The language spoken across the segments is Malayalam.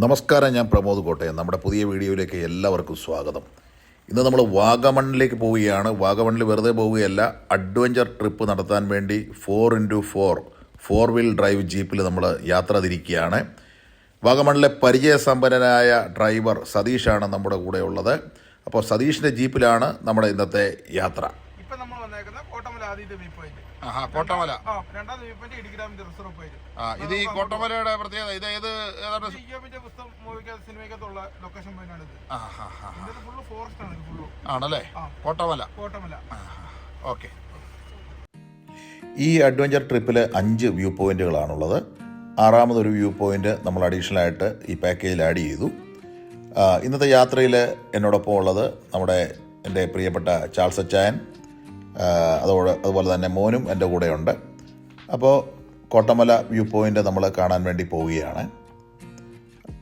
നമസ്കാരം ഞാൻ പ്രമോദ് കോട്ടയം. നമ്മുടെ പുതിയ വീഡിയോയിലേക്ക് എല്ലാവർക്കും സ്വാഗതം. ഇന്ന് നമ്മൾ വാഗമണ്ണിലേക്ക് പോവുകയാണ്. വാഗമണ്ണിൽ വെറുതെ പോവുകയല്ല അഡ്വഞ്ചർ ട്രിപ്പ് നടത്താൻ വേണ്ടി four into four four wheel drive ജീപ്പിൽ നമ്മൾ യാത്ര തിരിക്കുകയാണ്. വാഗമണ്ണിലെ പരിചയസമ്പന്നനായ ഡ്രൈവർ സതീഷാണ് നമ്മുടെ കൂടെ ഉള്ളത് അപ്പോൾ സതീഷിന്റെ ജീപ്പിലാണ് നമ്മുടെ ഇന്നത്തെ യാത്ര. കോട്ടമല ആദ്യത്തെ വ്യൂ പോയിന്റ് ആഹാ കോട്ടമല. ആ രണ്ടാമത്തെ വ്യൂ പോയിന്റ് ഇടുക്കി ഡാമിന്റെ റിസർവ് പോയിന്റ് ആ ഇത് ഈ കോട്ടമലയുടെ പ്രത്യേകത. ഇത് ഏത് ഏതാണ്? ഇയോബിന്റെ പുസ്തകം മൂവിക്കകത്ത് സിനിമയ്ക്കകത്തുള്ള ലൊക്കേഷൻ ഇത് ഫുള്ള് ഫോറസ്റ്റ് ആണ് ഇത് ഫുള്ള് ആണല്ലേ. കോട്ടമല. കോട്ടമല. ഓക്കെ. ഈ അഡ്വഞ്ചർ ട്രിപ്പിൽ അഞ്ച് വ്യൂ പോയിന്റുകളാണുള്ളത്. ആറാമതൊരു വ്യൂ പോയിന്റ് നമ്മൾ അഡീഷണൽ ആയിട്ട് ഈ പാക്കേജിൽ ആഡ് ചെയ്തു. ഇന്നത്തെ യാത്രയിൽ എന്നോടൊപ്പം ഉള്ളത് നമ്മുടെ എന്റെ പ്രിയപ്പെട്ട ചാൾസ് അച്ചായൻ അതോട് അതുപോലെ തന്നെ മോനും എന്റെ കൂടെയുണ്ട്. അപ്പോൾ കോട്ടമല വ്യൂ പോയിന്റ് നമ്മൾ കാണാൻ വേണ്ടി പോവുകയാണ്.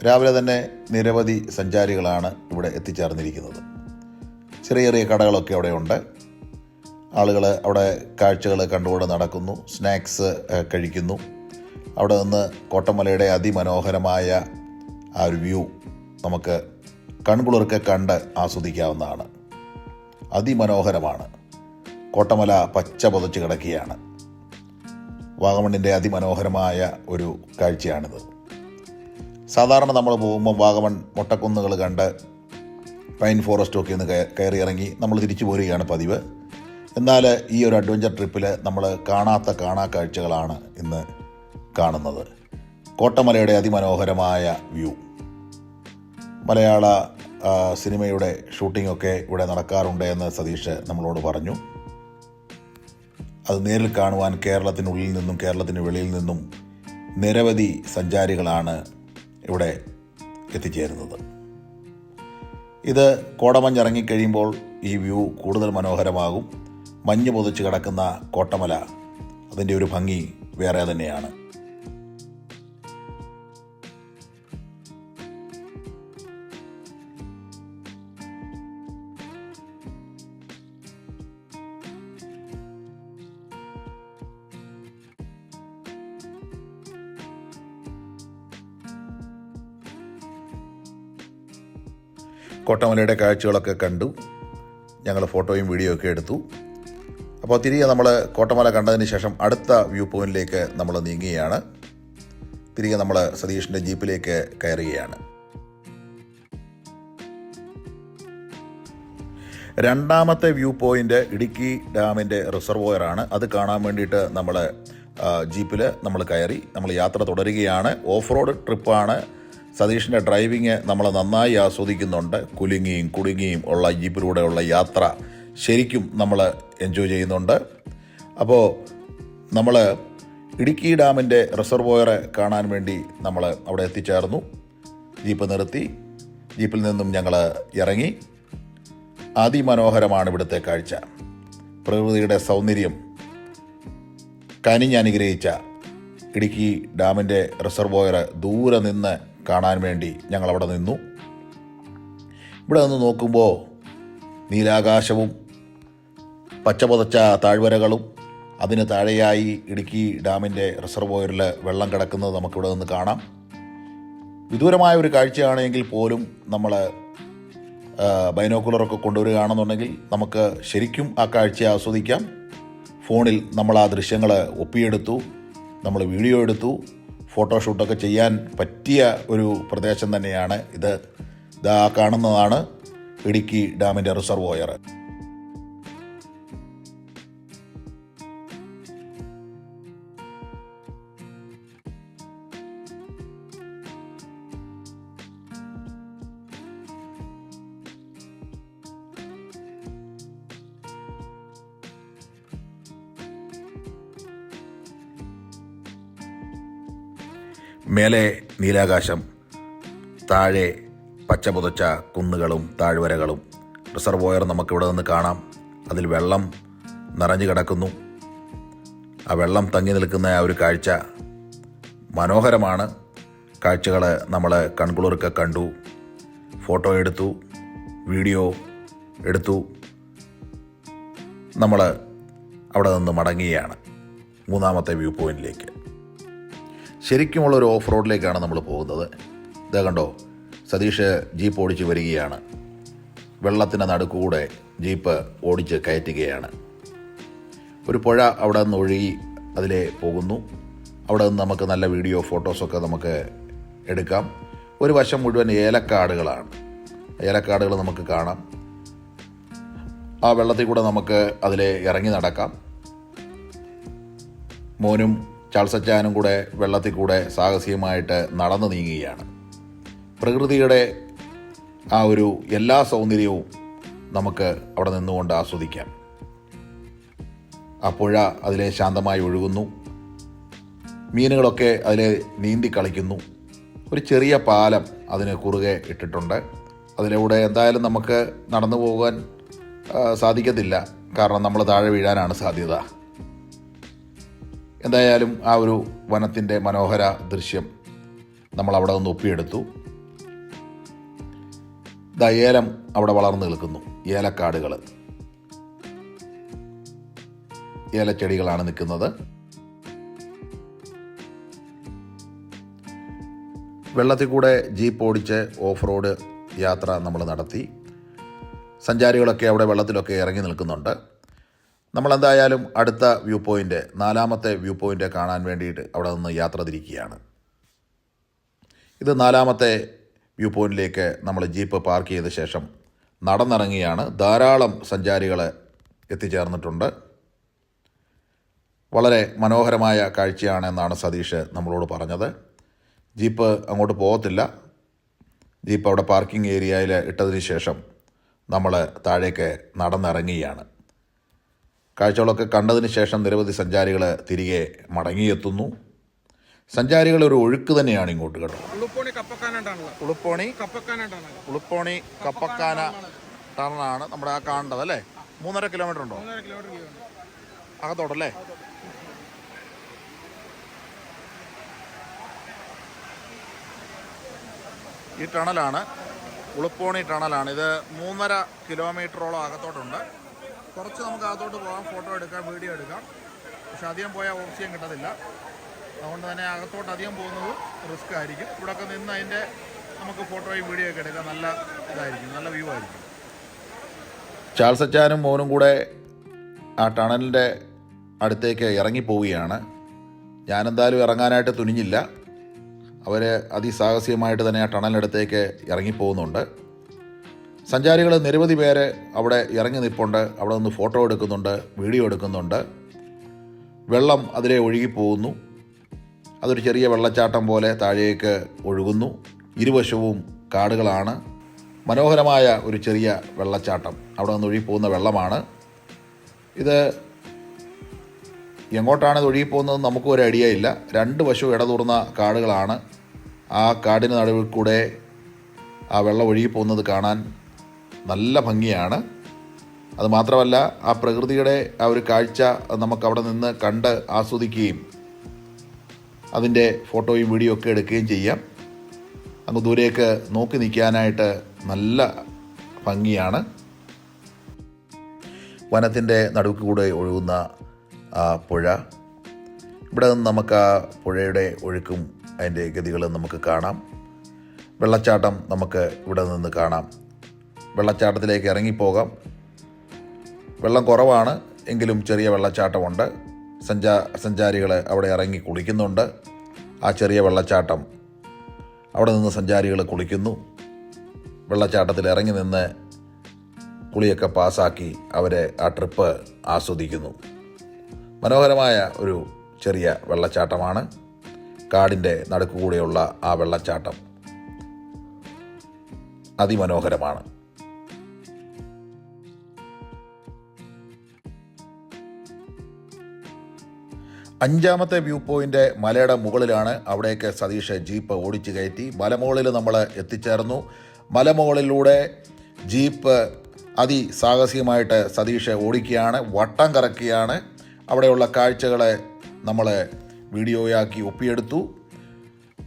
രാവിലെ തന്നെ നിരവധി സഞ്ചാരികളാണ് ഇവിടെ എത്തിച്ചേർന്നിരിക്കുന്നത്. ചെറിയ ചെറിയ കടകളൊക്കെ അവിടെ ഉണ്ട്. ആളുകൾ അവിടെ കാഴ്ചകൾ കണ്ടുകൊണ്ട് നടക്കുന്നു സ്നാക്സ് കഴിക്കുന്നു. അവിടെ നിന്ന് കോട്ടമലയുടെ അതിമനോഹരമായ ആ ഒരു വ്യൂ നമുക്ക് കൺകുളിർക്കെ കണ്ട് ആസ്വദിക്കാവുന്നതാണ്. അതിമനോഹരമാണ്. കോട്ടമല പച്ച പുതച്ച് കിടക്കുകയാണ്. വാഗമണ്ണിന്റെ അതിമനോഹരമായ ഒരു കാഴ്ചയാണിത്. സാധാരണ നമ്മൾ പോകുമ്പോൾ വാഗമൺ മൊട്ടക്കുന്നുകൾ കണ്ട് പൈൻ ഫോറസ്റ്റൊക്കെ ഒന്ന് കയ- കയറി ഇറങ്ങി നമ്മൾ തിരിച്ചു പോരുകയാണ് പതിവ്. എന്നാൽ ഈ ഒരു അഡ്വഞ്ചർ ട്രിപ്പിൽ നമ്മൾ കാണാത്ത കാണാ കാഴ്ചകളാണ് ഇന്ന് കാണുന്നത്. കോട്ടമലയുടെ അതിമനോഹരമായ വ്യൂ. മലയാള സിനിമയുടെ ഷൂട്ടിംഗ് ഒക്കെ ഇവിടെ നടക്കാറുണ്ട് എന്ന് സതീഷ് നമ്മളോട് പറഞ്ഞു. അത് നേരിൽ കാണുവാൻ കേരളത്തിനുള്ളിൽ നിന്നും കേരളത്തിന് വെളിയിൽ നിന്നും നിരവധി സഞ്ചാരികളാണ് ഇവിടെ എത്തിച്ചേരുന്നത്. ഇത് കോടമഞ്ഞ് ഇറങ്ങിക്കഴിയുമ്പോൾ ഈ വ്യൂ കൂടുതൽ മനോഹരമാകും. മഞ്ഞ് പൊതിച്ച് കിടക്കുന്ന കോട്ടമല അതിന്റെ ഒരു ഭംഗി വേറെ തന്നെയാണ്. കോട്ടമലയുടെ കാഴ്ചകളൊക്കെ കണ്ടു. ഞങ്ങൾ ഫോട്ടോയും വീഡിയോ ഒക്കെ എടുത്തു. അപ്പോൾ തിരികെ നമ്മൾ കോട്ടമല കണ്ടതിന് ശേഷം അടുത്ത വ്യൂ പോയിന്റിലേക്ക് നമ്മൾ നീങ്ങുകയാണ്. തിരികെ നമ്മൾ സതീഷിന്റെ ജീപ്പിലേക്ക് കയറുകയാണ്. രണ്ടാമത്തെ വ്യൂ പോയിന്റ് ഇടുക്കി ഡാമിന്റെ റിസർവോയറാണ് അത് കാണാൻ വേണ്ടിയിട്ട് നമ്മൾ ജീപ്പിൽ നമ്മൾ കയറി. നമ്മൾ യാത്ര തുടരുകയാണ്. ഓഫ് റോഡ് ട്രിപ്പാണ്. സതീഷിന്റെ ഡ്രൈവിങ് നമ്മൾ നന്നായി ആസ്വദിക്കുന്നുണ്ട്. കുലുങ്ങിയും കുടുങ്ങിയും ഉള്ള ജീപ്പിലൂടെയുള്ള യാത്ര ശരിക്കും നമ്മൾ എൻജോയ് ചെയ്യുന്നുണ്ട്. അപ്പോൾ നമ്മൾ ഇടുക്കി ഡാമിന്റെ റിസർവോയർ കാണാൻ വേണ്ടി നമ്മൾ അവിടെ എത്തിച്ചേർന്നു. ജീപ്പ് നിർത്തി. ജീപ്പിൽ നിന്നും ഞങ്ങൾ ഇറങ്ങി. അതിമനോഹരമാണ് ഇവിടുത്തെ കാഴ്ച. പ്രകൃതിയുടെ സൗന്ദര്യം കനിഞ്ഞനുഗ്രഹിച്ച ഇടുക്കി ഡാമിന്റെ റിസർവോയർ ദൂരെ നിന്ന് കാണാൻ വേണ്ടി ഞങ്ങൾ അവിടെ നിന്നു. ഇവിടെ നിന്ന് നോക്കുമ്പോൾ നീലാകാശവും പച്ചപുതച്ച താഴ്വരകളും അതിന് താഴെയായി ഇടുക്കി ഡാമിന്റെ റിസർവോയറിൽ വെള്ളം കിടക്കുന്നത് നമുക്കിവിടെ നിന്ന് കാണാം. വിദൂരമായ ഒരു കാഴ്ചയാണെങ്കിൽ പോലും നമ്മൾ ബൈനോക്കുലറൊക്കെ കൊണ്ടുവരികയാണെന്നുണ്ടെങ്കിൽ നമുക്ക് ശരിക്കും ആ കാഴ്ച ആസ്വദിക്കാം. ഫോണിൽ നമ്മൾ ആ ദൃശ്യങ്ങൾ ഒപ്പിയെടുത്തു നമ്മൾ വീഡിയോ എടുത്തു. ഫോട്ടോഷൂട്ടൊക്കെ ചെയ്യാൻ പറ്റിയ ഒരു പ്രദേശം തന്നെയാണ് ഇത്. ഇതാ കാണുന്നതാണ് ഇടുക്കി ഡാമിന്റെ റിസർവോയർ. മേലെ നീലാകാശം താഴെ പച്ച പുതച്ച കുന്നുകളും താഴ്വരകളും. റിസർവോയർ നമുക്കിവിടെ നിന്ന് കാണാം. അതിൽ വെള്ളം നിറഞ്ഞു കിടക്കുന്നു. ആ വെള്ളം തങ്ങി നിൽക്കുന്ന ആ ഒരു കാഴ്ച മനോഹരമാണ്. കാഴ്ചകൾ നമ്മൾ കൺകുളിർക്കെ കണ്ടു ഫോട്ടോ എടുത്തു വീഡിയോ എടുത്തു. നമ്മൾ അവിടെ നിന്ന് മടങ്ങുകയാണ്. മൂന്നാമത്തെ വ്യൂ പോയിന്റിലേക്ക്. ശരിക്കുമുള്ള ഒരു ഓഫ് റോഡിലേക്കാണ് നമ്മൾ പോകുന്നത്. ഇതാ കണ്ടോ സതീഷ് ജീപ്പ് ഓടിച്ച് വരികയാണ്. വെള്ളത്തിന്റെ നടുക്കൂടെ ജീപ്പ് ഓടിച്ച് കയറ്റുകയാണ്. ഒരു പുഴ അവിടെ നിന്ന് ഒഴുകി അതിലെ പോകുന്നു. അവിടെ നിന്ന് നമുക്ക് നല്ല വീഡിയോ ഫോട്ടോസൊക്കെ നമുക്ക് എടുക്കാം. ഒരു വശം മുഴുവൻ ഏലക്കാടുകളാണ്. ഏലക്കാടുകൾ നമുക്ക് കാണാം. ആ വെള്ളത്തിൽ കൂടെ നമുക്ക് അതിലെ ഇറങ്ങി നടക്കാം. മോനും ചാൾസച്ചാനും കൂടെ വെള്ളത്തിൽ കൂടെ സാഹസികമായിട്ട് നടന്നു നീങ്ങുകയാണ്. പ്രകൃതിയുടെ ആ ഒരു എല്ലാ സൗന്ദര്യവും നമുക്ക് അവിടെ നിന്നുകൊണ്ട് ആസ്വദിക്കാം. ആ പുഴ അതിലെ ശാന്തമായി ഒഴുകുന്നു. മീനുകളൊക്കെ അതിലെ നീന്തി കളിക്കുന്നു. ഒരു ചെറിയ പാലം അതിന് കുറുകെ ഇട്ടിട്ടുണ്ട്. അതിലൂടെ എന്തായാലും നമുക്ക് നടന്നു പോകാൻ സാധിക്കത്തില്ല. കാരണം നമ്മൾ താഴെ വീഴാനാണ് സാധ്യത. എന്തായാലും ആ ഒരു വനത്തിന്റെ മനോഹര ദൃശ്യം നമ്മൾ അവിടെ നിന്ന് ഒപ്പിയെടുത്തു. ദാ ഏലം അവിടെ വളർന്നു നിൽക്കുന്നു. ഏലക്കാടുകൾ ഏലച്ചെടികളാണ് നിൽക്കുന്നത്. വെള്ളത്തിൽ കൂടെ ജീപ്പ് ഓടിച്ച് ഓഫ് റോഡ് യാത്ര നമ്മൾ നടത്തി. സഞ്ചാരികളൊക്കെ അവിടെ വെള്ളത്തിലൊക്കെ ഇറങ്ങി നിൽക്കുന്നുണ്ട്. നമ്മളെന്തായാലും അടുത്ത വ്യൂ പോയിന്റ് നാലാമത്തെ വ്യൂ പോയിന്റ് കാണാൻ വേണ്ടിയിട്ട് അവിടെ നിന്ന് യാത്ര തിരിക്കുകയാണ്. ഇത് നാലാമത്തെ വ്യൂ പോയിന്റിലേക്ക് നമ്മൾ ജീപ്പ് പാർക്ക് ചെയ്ത ശേഷം നടന്നിറങ്ങിയാണ്. ധാരാളം സഞ്ചാരികൾ എത്തിച്ചേർന്നിട്ടുണ്ട്. വളരെ മനോഹരമായ കാഴ്ചയാണെന്നാണ് സതീഷ് നമ്മളോട് പറഞ്ഞത്. ജീപ്പ് അങ്ങോട്ട് പോകത്തില്ല. ജീപ്പ് അവിടെ പാർക്കിംഗ് ഏരിയയിൽ ഇട്ടതിന് ശേഷം നമ്മൾ താഴേക്ക് നടന്നിറങ്ങുകയാണ്. കാഴ്ചകളൊക്കെ കണ്ടതിന് ശേഷം നിരവധി സഞ്ചാരികൾ തിരികെ മടങ്ങിയെത്തുന്നു. സഞ്ചാരികൾ ഒരു ഒഴുക്ക് തന്നെയാണ് ഇങ്ങോട്ട് കേട്ടോ ഉളുപ്പോണി ഉളുപ്പോണി കപ്പക്കാന ടണലാണ് നമ്മുടെ ആ കാണേണ്ടത് അല്ലേ? മൂന്നര കിലോമീറ്റർ ഉണ്ട്? അകത്തോട്ടല്ലേ? ഈ ടണലാണ് ഉളുപ്പോണി ടണലാണ്. ഇത് മൂന്നര കിലോമീറ്ററോളം അകത്തോട്ടുണ്ട്. കുറച്ച് നമുക്ക് അകത്തോട്ട് പോകാം ഫോട്ടോ എടുക്കാം വീഡിയോ എടുക്കാം. പക്ഷെ അധികം പോയാൽ ഓക്സിജൻ കിട്ടത്തില്ല. അതുകൊണ്ട് തന്നെ അകത്തോട്ട് അധികം പോകുന്നത് റിസ്ക് ആയിരിക്കും. ഇവിടെയൊക്കെ നിന്ന് അതിന്റെ നമുക്ക് ഫോട്ടോയും വീഡിയോ ഒക്കെ എടുക്കാം. നല്ല ഇതായിരിക്കും നല്ല വ്യൂ ആയിരിക്കും. ചാൾസ് അച്ചാനും മോനും കൂടെ ആ ടണലിന്റെ അടുത്തേക്ക് ഇറങ്ങിപ്പോവുകയാണ്. ഞാനെന്തായാലും ഇറങ്ങാനായിട്ട് തുനിഞ്ഞില്ല. അവർ അതിസാഹസികമായിട്ട് തന്നെ ആ ടണലിനടുത്തേക്ക് ഇറങ്ങിപ്പോകുന്നുണ്ട്. സഞ്ചാരികൾ നിരവധി പേര് അവിടെ ഇറങ്ങി നിൽപ്പുണ്ട് അവിടെ നിന്ന് ഫോട്ടോ എടുക്കുന്നുണ്ട് വീഡിയോ എടുക്കുന്നുണ്ട്. വെള്ളം അതിലെ ഒഴുകിപ്പോകുന്നു. അതൊരു ചെറിയ വെള്ളച്ചാട്ടം പോലെ താഴേക്ക് ഒഴുകുന്നു. ഇരുവശവും കാടുകളാണ്. മനോഹരമായ ഒരു ചെറിയ വെള്ളച്ചാട്ടം അവിടെ നിന്ന് ഒഴുകിപ്പോകുന്ന വെള്ളമാണ്. ഇത് എങ്ങോട്ടാണ് ഇത് ഒഴുകിപ്പോകുന്നത് നമുക്കും ഒരു ഐഡിയ ഇല്ല. രണ്ട് വശവും ഇടതൂർന്ന കാടുകളാണ്. ആ കാടിന് നടുവിൽ കൂടെ ആ വെള്ളം ഒഴുകിപ്പോകുന്നത് കാണാൻ നല്ല ഭംഗിയാണ്. അത് മാത്രമല്ല ആ പ്രകൃതിയുടെ ആ ഒരു കാഴ്ച നമുക്ക് അവിടെ നിന്ന് കണ്ട് ആസ്വദിക്കുകയും അതിന്റെ ഫോട്ടോയും വീഡിയോ ഒക്കെ എടുക്കുകയും ചെയ്യാം. അങ്ങ് ദൂരേക്ക് നോക്കി നിൽക്കാനായിട്ട് നല്ല ഭംഗിയാണ്. വനത്തിന്റെ നടുക്ക് കൂടെ ഒഴുകുന്ന ആ പുഴ. ഇവിടെ നിന്ന് നമുക്ക് ആ പുഴയുടെ ഒഴുക്കും അതിന്റെ ഗതികളും നമുക്ക് കാണാം. വെള്ളച്ചാട്ടം നമുക്ക് ഇവിടെ നിന്ന് കാണാം. വെള്ളച്ചാട്ടത്തിലേക്ക് ഇറങ്ങിപ്പോകാം. വെള്ളം കുറവാണ് എങ്കിലും ചെറിയ വെള്ളച്ചാട്ടമുണ്ട്. സഞ്ചാ സഞ്ചാരികൾ അവിടെ ഇറങ്ങി കുളിക്കുന്നുണ്ട്. ആ ചെറിയ വെള്ളച്ചാട്ടം അവിടെ നിന്ന് സഞ്ചാരികൾ കുളിക്കുന്നു. വെള്ളച്ചാട്ടത്തിൽ ഇറങ്ങി നിന്ന് കുളിയൊക്കെ പാസ്സാക്കി അവരെ ആ ട്രിപ്പ് ആസ്വദിക്കുന്നു. മനോഹരമായ ഒരു ചെറിയ വെള്ളച്ചാട്ടമാണ്. കാടിന്റെ നടുക്കുകൂടെയുള്ള ആ വെള്ളച്ചാട്ടം. അതിമനോഹരമാണ്. അഞ്ചാമത്തെ വ്യൂ പോയിന്റ് മലയുടെ മുകളിലാണ്. അവിടേക്ക് സതീഷ് ജീപ്പ് ഓടിച്ചു കയറ്റി. മലമുകളിൽ നമ്മൾ എത്തിച്ചേർന്നു. മലമുകളിലൂടെ ജീപ്പ് അതിസാഹസികമായിട്ട് സതീഷ് ഓടിക്കുകയാണ്. വട്ടം കറക്കുകയാണ്. അവിടെയുള്ള കാഴ്ചകളെ നമ്മൾ വീഡിയോയാക്കി ഒപ്പിയെടുത്തു.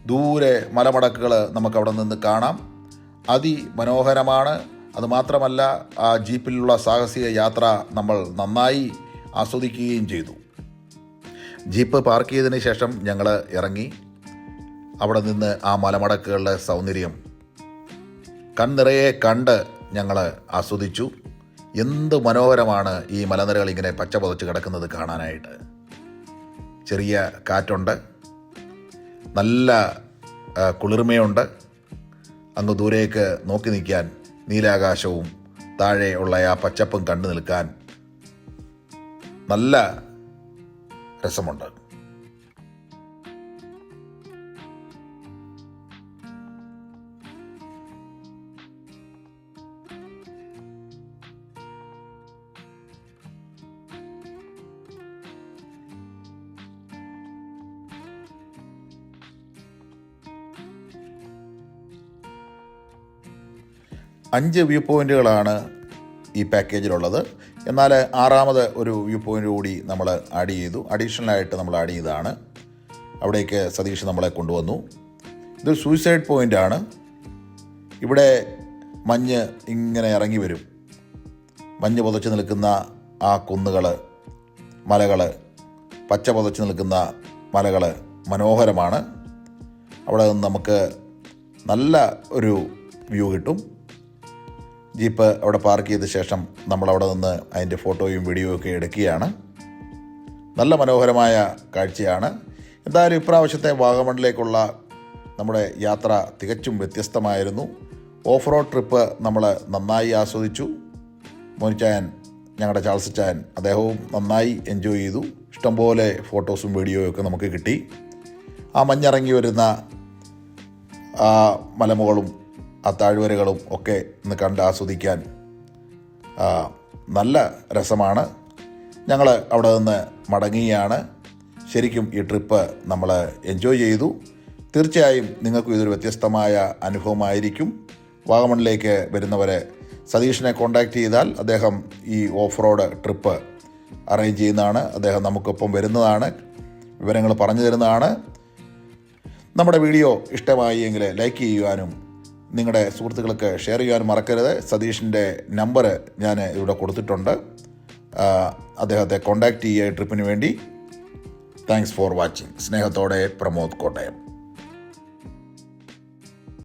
ദൂരെ മലമടക്കുകൾ നമുക്കവിടെ നിന്ന് കാണാം. അതിമനോഹരമാണ്. അതുമാത്രമല്ല ആ ജീപ്പിലുള്ള സാഹസിക യാത്ര നമ്മൾ നന്നായി ആസ്വദിക്കുകയും ചെയ്തു. ജീപ്പ് പാർക്ക് ചെയ്തതിന് ശേഷം ഞങ്ങൾ ഇറങ്ങി. അവിടെ നിന്ന് ആ മലമടക്കുകളുടെ സൗന്ദര്യം കൺനിറയെ കണ്ട് ഞങ്ങൾ ആസ്വദിച്ചു. എന്ത് മനോഹരമാണ് ഈ മലനിരകൾ ഇങ്ങനെ പച്ച പുതച്ച് കിടക്കുന്നത് കാണാനായിട്ട്. ചെറിയ കാറ്റുണ്ട്. നല്ല കുളിർമയുണ്ട്. അങ്ങ് ദൂരേക്ക് നോക്കി നിൽക്കാൻ നീലാകാശവും താഴെ ഉള്ള ആ പച്ചപ്പും കണ്ടു നിൽക്കാൻ നല്ല രസമുണ്ട് അഞ്ച് വ്യൂ പോയിന്റുകളാണ് ഈ പാക്കേജിലുള്ളത്. എന്നാൽ ആറാമത് ഒരു വ്യൂ പോയിന്റ് കൂടി നമ്മൾ ആഡ് ചെയ്തു. അഡീഷണൽ ആയിട്ട് നമ്മൾ ആഡ് ചെയ്തതാണ്. അവിടേക്ക് സതീഷ് നമ്മളെ കൊണ്ടുവന്നു. ഇതൊരു സൂയിസൈഡ് പോയിന്റ് ആണ്. ഇവിടെ മഞ്ഞ് ഇങ്ങനെ ഇറങ്ങി വരും. മഞ്ഞ് പുതച്ച് നിൽക്കുന്ന ആ കുന്നുകൾ മലകൾ പച്ച പുതച്ച് നിൽക്കുന്ന മലകൾ മനോഹരമാണ്. അവിടെ നിന്ന് നമുക്ക് നല്ല ഒരു വ്യൂ കിട്ടും. ജീപ്പ് അവിടെ പാർക്ക് ചെയ്ത ശേഷം നമ്മൾ അവിടെ നിന്ന് അതിന്റെ ഫോട്ടോയും വീഡിയോയും ഒക്കെ എടുക്കുകയാണ്. നല്ല മനോഹരമായ കാഴ്ചയാണ്. എന്തായാലും ഇപ്രാവശ്യത്തെ വാഗമണിലേക്കുള്ള നമ്മുടെ യാത്ര തികച്ചും വ്യത്യസ്തമായിരുന്നു. ഓഫ് റോഡ് ട്രിപ്പ് നമ്മൾ നന്നായി ആസ്വദിച്ചു. മോനിച്ചായൻ ഞങ്ങളുടെ ചാൾസ് ചായൻ അദ്ദേഹവും നന്നായി എൻജോയ് ചെയ്തു. ഇഷ്ടംപോലെ ഫോട്ടോസും വീഡിയോയും ഒക്കെ നമുക്ക് കിട്ടി. ആ മഞ്ഞിറങ്ങി വരുന്ന മലമുകളും ആ താഴ്വരകളും ഒക്കെ ഒന്ന് കണ്ട് ആസ്വദിക്കാൻ നല്ല രസമാണ്. ഞങ്ങൾ അവിടെ നിന്ന് മടങ്ങുകയാണ്. ശരിക്കും ഈ ട്രിപ്പ് നമ്മൾ എൻജോയ് ചെയ്തു. തീർച്ചയായും നിങ്ങൾക്കും ഇതൊരു വ്യത്യസ്തമായ അനുഭവമായിരിക്കും. വാഗമണിലേക്ക് വരുന്നവരെ സതീഷിനെ കോൺടാക്റ്റ് ചെയ്താൽ അദ്ദേഹം ഈ ഓഫ് റോഡ് ട്രിപ്പ് അറേഞ്ച് ചെയ്യുന്നതാണ്. അദ്ദേഹം നമുക്കൊപ്പം വരുന്നതാണ്. വിവരങ്ങൾ പറഞ്ഞു തരുന്നതാണ്. നമ്മുടെ വീഡിയോ ഇഷ്ടമായി എങ്കിൽ ലൈക്ക് ചെയ്യുവാനും നിങ്ങളുടെ സുഹൃത്തുക്കൾക്ക് ഷെയർ ചെയ്യാൻ മറക്കരുത്. സതീഷിന്റെ നമ്പർ ഞാൻ ഇവിടെ കൊടുത്തിട്ടുണ്ട്. അദ്ദേഹത്തെ കോൺടാക്റ്റ് ചെയ്യുക ട്രിപ്പിന് വേണ്ടി. താങ്ക്സ് ഫോർ വാച്ചിങ് സ്നേഹത്തോടെ പ്രമോദ് കോട്ടയം.